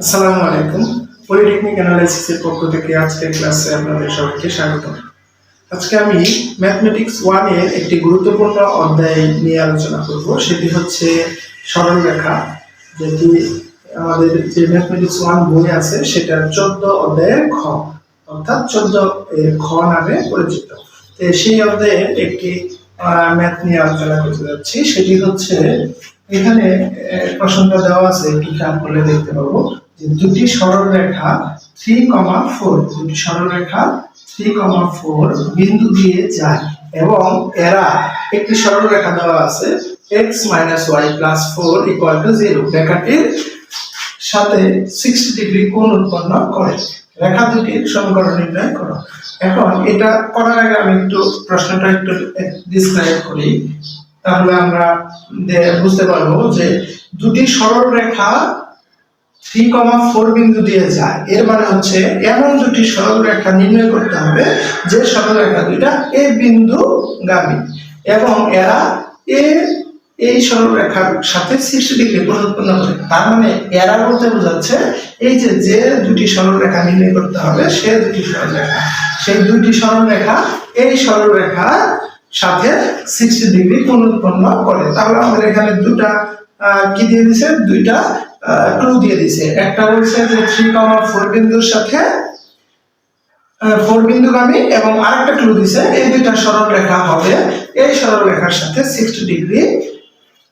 আসসালামু আলাইকুম। পলিটেকনিক অ্যানালাইসিসের পক্ষ থেকে আজকের ক্লাসে আপনাদের সবাইকে স্বাগত আজকে আমি ম্যাথমেটিক্স ওয়ানের একটি গুরুত্বপূর্ণ অধ্যায় নিয়ে আলোচনা করব। সেটি হচ্ছে সরলরেখা, যেটি আমাদের যে ম্যাথমেটিক্স ওয়ান বই আছে, সেটার চোদ্দ অধ্যায়ের খ, অর্থাৎ চোদ্দ খ নামে পরিচিত। সেই অধ্যায়ের একটি ম্যাথ নিয়ে আলোচনা করতে যাচ্ছি। সেটি হচ্ছে, এখানে প্রশ্নটা দেওয়া আছে, একটু খেয়াল করলে দেখতে পাবো। দুটি সরল রেখা থ্রি কমা ফোর, দুটি সরল রেখা থ্রি কমা ফোর বিন্দু দিয়ে যায় এবং এরা একটি সরল রেখা দেওয়া আছে x minus y plus four equal to zero রেখাটির সাথে সিক্সটি ডিগ্রি কোণ উৎপন্ন করে। রেখা দুটির সমীকরণ নির্ণয় করো। এখন এটা করার আগে আমি একটু প্রশ্নটা একটু ডিসক্রাইব করি। তাহলে আমরা বুঝতে পারব যে দুটি সরল রেখা থ্রি কমা ফোর বিন্দু দিয়ে যায়। এর মানে হচ্ছে এমন দুটি সরল রেখা নির্ণয় করতে হবে, যে সরল রেখা দুইটা এ বিন্দু গামী। এবং এরা এ, এই সরল রেখার সাথে সিক্সটি ডিগ্রি কোণ উৎপন্ন করে। তার মানে এরা বলতে বোঝাচ্ছে, এই যে যে দুটি সরল রেখা নির্ণয় করতে হবে, সে দুটি সরল রেখা। সেই দুটি সরল রেখা এই সরল রেখা সাথে সিক্সটি ডিগ্রি কোণ উৎপন্ন করে। তাহলে আমাদের এখানে দুটা কি দিয়ে দিছে? দুইটা ক্লু দিয়ে দিছে একটা বলছে যে থ্রি কমা ফোর বিন্দুর সাথে ফোর বিন্দুগামী এবং আরেকটা ক্লু দিছে এই দুইটা সরল রেখা হবে। এই সরল রেখার সাথে সিক্সটি ডিগ্রি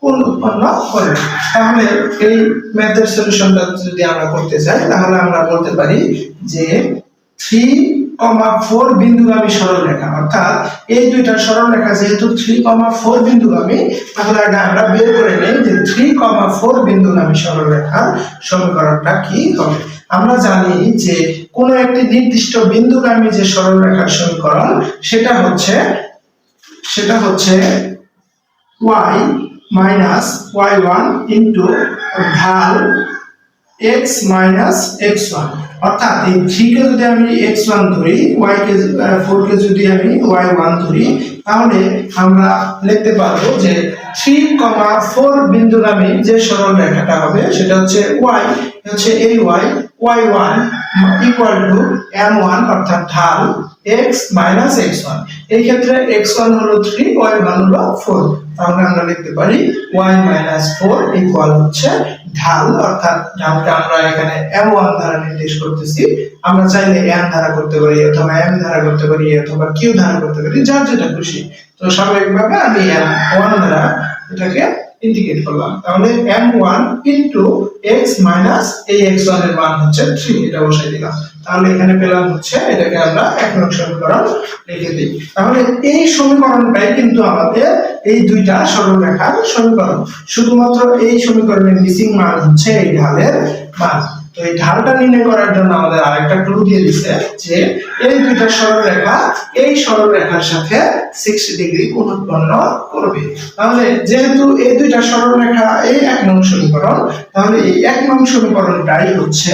কোণ উৎপন্ন করে। তাহলে এই ম্যাথের সলিউশনটা যদি আমরা করতে চাই, তাহলে আমরা বলতে পারি যে থ্রি কমা ফোর বিন্দুগামী সরল রেখা অর্থাৎ এই দুইটা সরল রেখা যেহেতু থ্রি কমা ফোর বিন্দুগামী, তাহলে আগে আমরা বের করে নেই যে থ্রি কমা ফোর বিন্দুগামী সরল রেখার সমীকরণটা কি হবে। আমরা জানি যে কোনো একটি নির্দিষ্ট বিন্দুগামী যে সরল রেখার সমীকরণ, সেটা হচ্ছে সেটা হচ্ছে y minus y one into ঢাল এক্স মাইনাস এক্স ওয়ান অর্থাৎ এই থ্রি কে যদি আমি এক্স ওয়ান ধরি ওয়াই কে ফোর কে যদি আমি ওয়াই ওয়ান ধরি, তাহলে আমরা লিখতে পারব যে থ্রি কমা ফোর বিন্দুগামী যে সরল রেখাটা হবে, সেটা হচ্ছে ওয়াই হচ্ছে এই y y one equal to m one অর্থাৎ ঢাল এক্স মাইনাস এক্স ওয়ান এই ক্ষেত্রে এক্স ওয়ান হলো থ্রি ওয়াই ওয়ান হলো ফোর তাহলে আমরা লিখতে পারি ওয়াই মাইনাস ফোর ইকুয়াল হচ্ছে ঢাল, অর্থাৎ ঢালকে আমরা এখানে এম ওয়ান দ্বারা নির্দেশ করতেছি। আমরা চাইলে এম ধারা করতে পারি অথবা এম ধারা করতে পারি অথবা কিউ ধারা করতে পারি, যার যেটা খুশি। তো স্বাভাবিকভাবে আমি এম ওয়ান দ্বারা এটাকে ইন্ডিকেট করলাম। তাহলে m one into x minus এই এর মান হচ্ছে থ্রি এটা বসাই দিলাম। তাহলে এখানে পেলাম হচ্ছে, এটাকে আমরা এক নং সমীকরণ লিখে দিই। তাহলে এই সমীকরণটাই কিন্তু আমাদের এই দুইটা সরলরেখার সমীকরণ। শুধুমাত্র এই সমীকরণের মিসিং মান হচ্ছে এই ঢালের মান। তো এই ঢালটা নির্ণয় করার জন্য আমাদের আরেকটা ক্লু দিয়ে দিছে যে এই দুইটা সরলরেখা, এই সরলরেখার সাথে 60 ডিগ্রি কোণ উৎপন্ন করবে। তাহলে যেহেতু এই দুইটা সরলরেখা এই এক নং সমীকরণ, তাহলে এই এক নং সমীকরণটাই হচ্ছে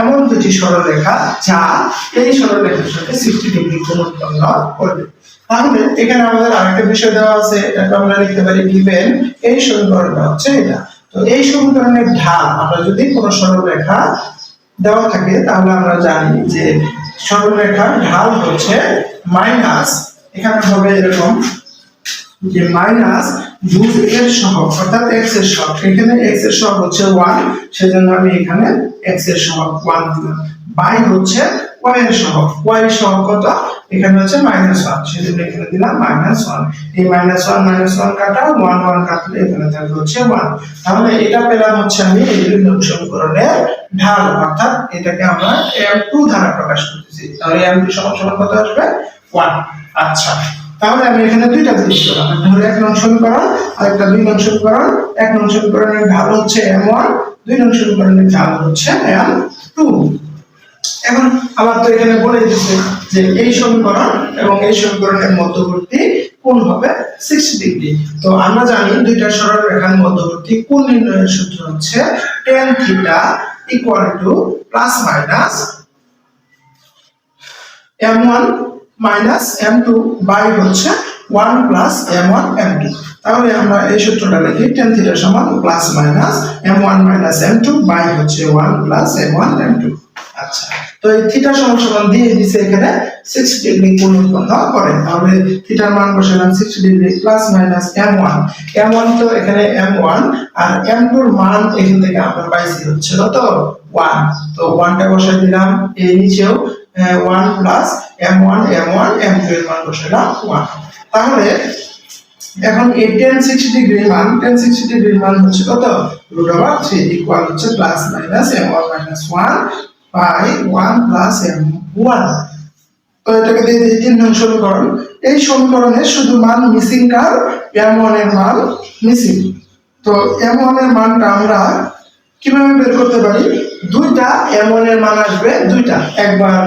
এমন দুটি সরলরেখা যা এই সরলরেখার সাথে 60 ডিগ্রি কোণ উৎপন্ন করবে। তাহলে এখানে আমাদের আরেকটা বিষয় দেওয়া আছে, এটা আমরা লিখতে পারি গিভেন এই সমীকরণটা হচ্ছে এটা। তো এই সমীকরণের ঢাল আমরা যদি কোনো সরলরেখা দেওয়া থাকে, তাহলে আমরা জানি যে সরলরেখার ঢাল হচ্ছে মাইনাস, এখানে হবে এরকম যে মাইনাস দুই এর সহগ, অর্থাৎ এক্সের সহগ। এখানে এক্সের সহগ হচ্ছে ওয়ান সেজন্য আমি এখানে এক্সের সহগ ওয়ান দিলাম। বাই হচ্ছে এর সহগ। ওয়াই এর সহগ কত? এখানে হচ্ছে মাইনাস ওয়ান সেজন্য এখানে দিলাম মাইনাস ওয়ান এই মাইনাস ওয়ান মাইনাস ওয়ান কাটা ওয়ান ওয়ান কাটলে এখানে থাকবে হচ্ছে ওয়ান তাহলে এটা পেলাম হচ্ছে আমি এই দুই নং সমীকরণের ঢাল, অর্থাৎ এটাকে আমরা এম টু দ্বারা প্রকাশ করতেছি। তাহলে এম টু সমান সমান কত আসবে? ওয়ান আচ্ছা তাহলে আমি এখানে দুইটা জিনিস পেলাম। একটা এক নং সমীকরণ আর একটা দুই নং সমীকরণ। এক নং সমীকরণের ঢাল হচ্ছে এম ওয়ান দুই নং সমীকরণের ঢাল হচ্ছে এম টু এখন আমার তো এখানে বলে দিচ্ছে যে এই সমীকরণ এবং এই সমীকরণের মধ্যবর্তী কোণ হবে সিক্স ডিগ্রি তো আমরা জানি দুইটা সরল রেখার মধ্যবর্তী কোণ নির্ণয়ের সূত্র হচ্ছে tan theta equal to plus minus m one minus m two by হচ্ছে one plus m one m two তাহলে আমরা এই সূত্রটা লিখি টেন থিটা সমান plus minus m one minus m two by হচ্ছে one plus m one m two আচ্ছা তো এই থিটা সমান দিয়ে দিছে এখানে সিক্স ডিগ্রি কোণ করে। তাহলে থিটার মান বসালাম six degree plus minus m one m one তো এখানে এম ওয়ান আর এম টুর মান এখান থেকে আমরা পাইছি হচ্ছিল তো ওয়ান তো ওয়ানটা বসাই দিলাম এই নিচেও one plus m one m one m two এর মান বসালাম ওয়ান তাহলে এখন এই টেন সিক্সটি ডিগ্রি মান টেন সিক্সটি ডিগ্রি মান হচ্ছে কত? রুট ওভার থ্রি ইকুয়াল হচ্ছে plus minus m one minus one by one plus m one তো এটাকে দিয়ে দিই তিন নং সমীকরণ, এই সমীকরণে শুধু মান মিসিং কার? এম ওয়ানের মান মিসিং তো এম ওয়ানের মানটা আমরা কীভাবে বের করতে পারি? দুইটা এম ওয়ানের মান আসবে দুইটা। একবার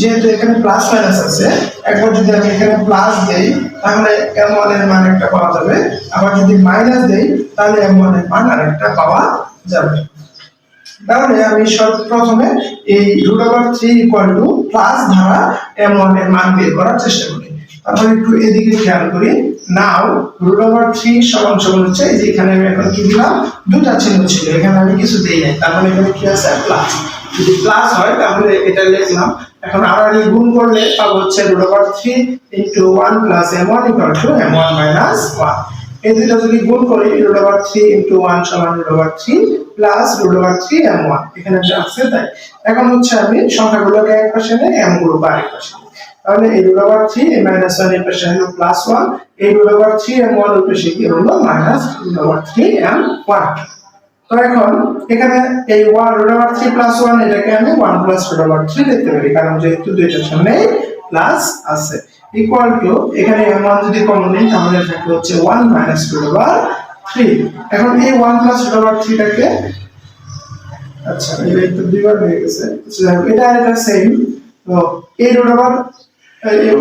যেহেতু এখানে প্লাস মাইনাস আছে, একবার যদি আমি এখানে প্লাস দেই, তাহলে এম ওয়ানের মান একটা পাওয়া যাবে। আবার যদি মাইনাস দেই, তাহলে এম ওয়ানের মান আরেকটা পাওয়া যাবে। তাহলে আমি প্রথমে এই root over three equal to plus ধারা এম ওয়ানের মান বের করার চেষ্টা করি। তারপর একটু এদিকে খেয়াল করি। নাও রুট ওভার থ্রি সমান সমান হচ্ছে এই যে এখানে আমি এখন কি দিলাম? দুটা চিহ্ন ছিল। এখানে আমি কিছু দেই নাই। তার মানে এখানে কি আছে? প্লাস যদি প্লাস হয়, তাহলে এটা লিখলাম। এখন আড়াআড়ি গুণ করলে পাবো হচ্ছে root over three into one plus M one equal to M one minus one এই দুটো যদি গুণ করি root over three into one সমান root over three plus root over three M one এখানে যা আছে তাই। এখন হচ্ছে আমি সংখ্যাগুলোকে এক পাশে নিয়ে এম গুলোকে আরেক পাশে নিই। তাহলে এই রুট ওভার থ্রি এই মাইনাস ওয়ানের পাশে হলো প্লাস ওয়ান এই রুট ওভার থ্রি এম ওয়ানের পাশে কি হলো? Minus root over three M one তো এখন এখানে এই one root over three plus one এটাকে আমি one plus root over three লিখতে পারি। কারণ যেহেতু দুইটার সামনে প্লাস আছে। ইকুয়াল টু এখানে এম ওয়ান যদি কমন নিই তাহলে থাকে হচ্ছে one minus root over three এখন এই ওয়ান প্লাস রুট ওভার থ্রিটাকে আচ্ছা এটা একটু দুইবার হয়ে গেছে। এটা আর এটা সেম তো এই root over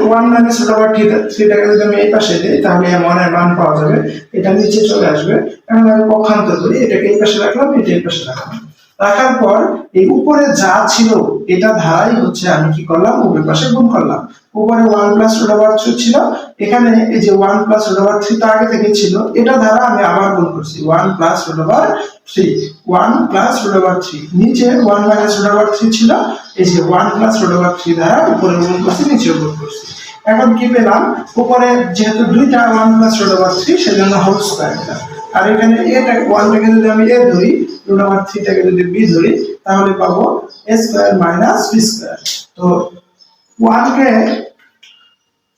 one minus root over থ্রিটাকে যদি আমি এই পাশে দিই, তাহলে এম ওয়ানের মান পাওয়া যাবে। এটা নিচে চলে আসবে। এখন আমি পক্ষান্তর করি, এটাকে এই পাশে রাখলাম, এটা এই পাশে রাখলাম। রাখার পর এই উপরে যা ছিল, এটা ধারাই হচ্ছে আমি কি করলাম? উপরের পাশে গুণ করলাম। উপরে one plus root over three ছিল। এখানে এই যে one plus root over three তো আগে থেকে ছিল। এটা দ্বারা আমি আবার গুণ করছি। One plus root over three one plus root over three নিচে one minus root over three ছিল। এই যে one plus root over three দ্বারা উপরে গুণ করছি নিচে গুণ করছি। এখন কি পেলাম? উপরে যেহেতু দুইটা one plus root over three সেজন্য হোল স্কোয়ার দিলাম আর এখানে এটা ওয়ানটাকে যদি আমি এ ধরি রুট ওভার থ্রিটাকে যদি বি ধরি, তাহলে পাবো A square minus B square তো ওয়ানকে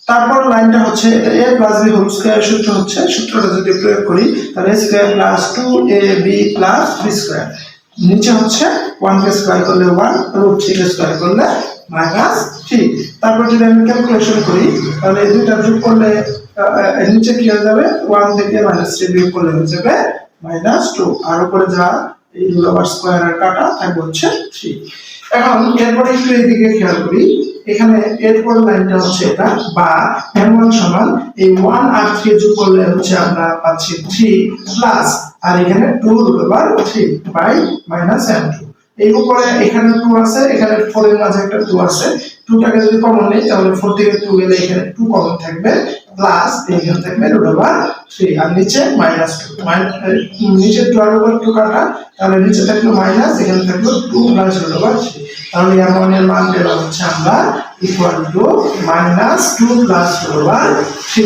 তারপর লাইনটা হচ্ছে A plus B whole square সূত্র হচ্ছে, সূত্রটা যদি প্রয়োগ করি, তাহলে A square plus two A B plus B square নিচে হচ্ছে ওয়ান কে স্কোয়ার করলে ওয়ান রুট থ্রি কে স্কোয়ার করলে মাইনাস থ্রি তারপর যদি আমি ক্যালকুলেশন করি, তাহলে এই দুইটা যোগ করলে নিচে কি হয়ে যাবে? ওয়ান থেকে মাইনাস থ্রি বিয়োগ করলে হয়ে যাবে মাইনাস টু আর উপরে যা এই রুট ওভার স্কোয়ারের কাটা থাকবে হচ্ছে থ্রি এখন এরপরে একটু এদিকে খেয়াল করি। এখানে এরপর লাইনটা হচ্ছে এটা, বা এম ওয়ান সমান এই ওয়ান আর থ্রি যোগ করলে হচ্ছে আমরা পাচ্ছি থ্রি প্লাস আর এখানে two root over three by minus M two এই উপরে এখানে টু আছে, এখানে ফোর এর মাঝে একটা টু আছে। টুটাকে যদি কমন নেই, তাহলে ফোর থেকে টু গেলে এখানে টু কমন থাকবে প্লাস এখানে থাকবে রুট ওভার থ্রি আর নিচে মাইনাস টু নিচে টু আর ওভার টু কাটা, তাহলে নিচে থাকল মাইনাস এখানে থাকল two plus root over three তাহলে এম ওয়ানের মান পেলাম হচ্ছে আমরা equal to minus two plus root over three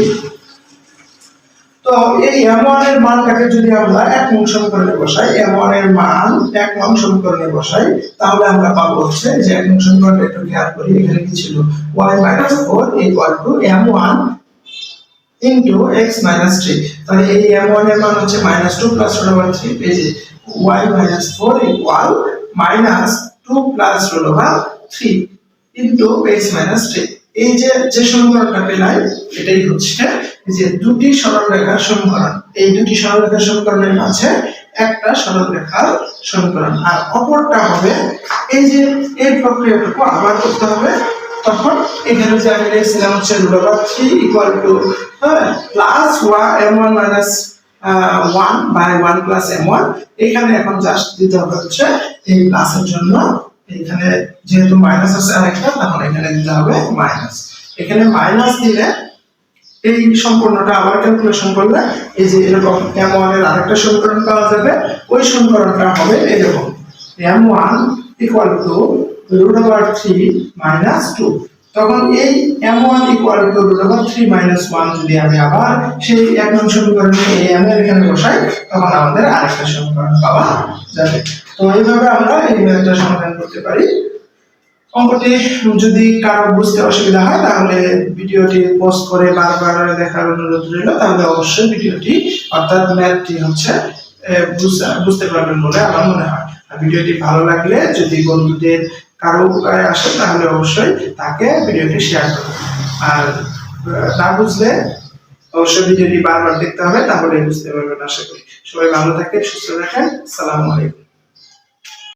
তো এই এম এর মানটাকে যদি আমরা এক নং সমীকরণে বসাই এম এর মান এক নং সমীকরণে বসাই, তাহলে আমরা পাবো হচ্ছে যে এক নং সমীকরণটা একটু খেয়াল করি, এখানে কি ছিল? Y minus four equal to M one into X minus three তাহলে এই এম ওয়ানের মান হচ্ছে minus two plus root over three যে Y minus four equal minus two plus root over three into X minus three এই যে যে সমীকরণটা পেলাম, এটাই হচ্ছে যে দুটি সরলরেখার সমীকরণ। এই দুটি সরলরেখার সমীকরণের মাঝে একটা সরলরেখার সমীকরণ। আর অপরটা হবে এই যে, এই প্রক্রিয়াটুকু আবার করতে হবে। তখন এখানে যে আমি লিখছিলাম হচ্ছে root over three equal to plus ওয়া M one minus one by one plus M one. এখানে এখন জাস্ট দিতে হবে হচ্ছে এই প্লাসের জন্য এখানে যেহেতু মাইনাস আছে আরেকটা তখন এখানে দিতে হবে মাইনাস এখানে মাইনাস দিলে এই সম্পূর্ণটা আবার ক্যালকুলেশন করলে এই যে এরকম এম ওয়ানের আরেকটা সমীকরণ পাওয়া যাবে, ওই সমীকরণটা হবে এরকম। M one equal to root over three minus two তখন এই M one equal to root over three minus one যদি আমি আবার সেই এক নং সমীকরণে এই এম এর এখানে বসাই, তখন আমাদের আরেকটা সমীকরণ পাওয়া যাবে। তো এইভাবে আমরা এই ম্যাথটা সমাধান করতে পারি। অঙ্কটি যদি কারও বুঝতে অসুবিধা হয়, তাহলে ভিডিওটি পোস্ট করে বারবার দেখার অনুরোধ রইল। তাহলে অবশ্যই ভিডিওটি, অর্থাৎ ম্যাথটি হচ্ছে বুঝতে- পারবেন বলে আমার মনে হয়। ভিডিওটি ভালো লাগলে যদি বন্ধুদের কারও উপকারে আসে, তাহলে অবশ্যই তাকে ভিডিওটি শেয়ার করুন। আর না বুঝলে অবশ্যই ভিডিওটি বারবার দেখতে হবে, তাহলে বুঝতে পারবেন আশা করি। সবাই ভালো থাকে সুস্থ থাকেন। সালামু আলাইকুম।